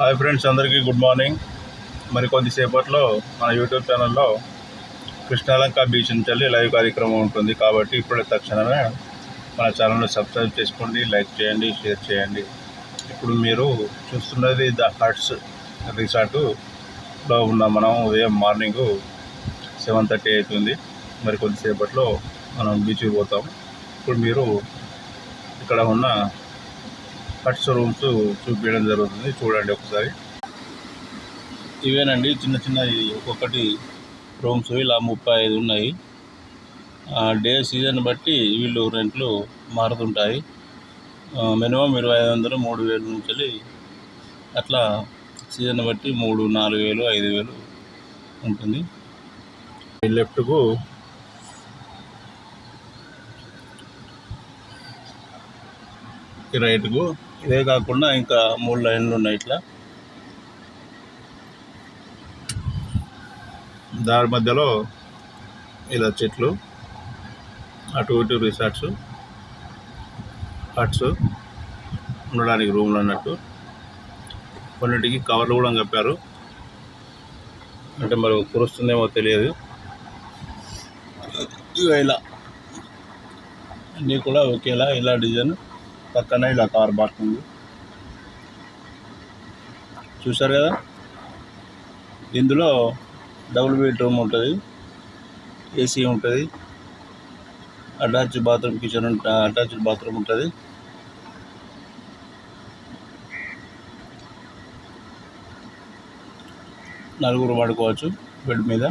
Hi friends అందరికీ good morning మరి కొద్దిసేపట్లో మన యూట్యూబ్ ఛానల్లో కృష్ణాలంక బీచ్ నుంచి లైవ్ కార్యక్రమం ఉంటుంది. కాబట్టి ఇప్పుడే తక్షణమే మన ఛానల్ని సబ్స్క్రైబ్ చేసుకోండి లైక్ చేయండి షేర్ చేయండి. ఇప్పుడు మీరు చూస్తున్నది ద హట్స్ రిసార్టులో ఉన్న మనం ఉదయం మార్నింగ్ సెవెన్ థర్టీ అవుతుంది. మరి కొద్దిసేపట్లో మనం బీచ్కి పోతాం. ఇప్పుడు మీరు ఇక్కడ ఉన్న హట్స్ రూమ్స్ చూపించడం జరుగుతుంది. చూడండి ఒకసారి. ఇవేనండి చిన్న చిన్న ఒక్కొక్కటి రూమ్స్. ఇలా ముప్పై ఐదు ఉన్నాయి. డే సీజన్ బట్టి వీళ్ళు రెంట్లు మారుతుంటాయి. మినిమం ఇరవై ఐదు వందలు మూడు వేలు నుంచి వెళ్ళి అట్లా సీజన్ బట్టి మూడు నాలుగు వేలు ఐదు వేలు ఉంటుంది. ఈ లెఫ్ట్కు ఈ రైట్కు ఇదే కాకుండా ఇంకా మూడు లైన్లు ఉన్నాయి ఇట్లా. దారి మధ్యలో ఇలా చెట్లు అటు ఇటు రిసార్ట్స్ హట్స్ ఉండడానికి రూమ్లు అన్నట్టు. కొన్నిటికి కవర్లు కూడా కప్పారు. అంటే మరి కురుస్తుందేమో తెలియదు. ఇలా. అన్నీ కూడా ఒకేలా ఇలా డిజైన్. పక్కన ఇలా కార్ బాగుంది చూశారు కదా? ఇందులో డబుల్ బెడ్రూమ్ ఉంటుంది ఏసీ ఉంటుంది attach bathroom kitchen attached bathroom ఉంటుంది. నలుగురు పడుకోవచ్చు బెడ్ మీద.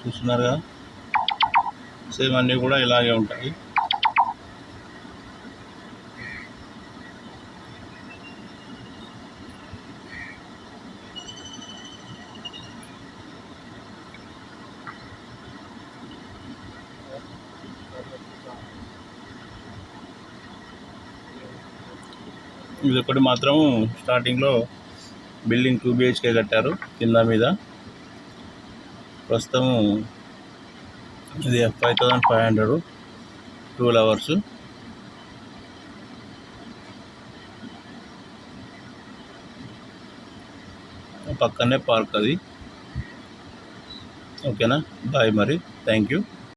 చూస్తున్నారు కదా? సేమ్ అన్నీ కూడా ఇలాగే ఉంటాయి. ఇది ఒకటి మాత్రం స్టార్టింగ్లో బిల్డింగ్ టూ బిహెచ్కే కట్టారు కింద మీద. ప్రస్తుతం ఇది five thousand five hundred twelve hours. పక్కనే పార్క్ అది. ఓకేనా? బాయ్ మరి. Thank you.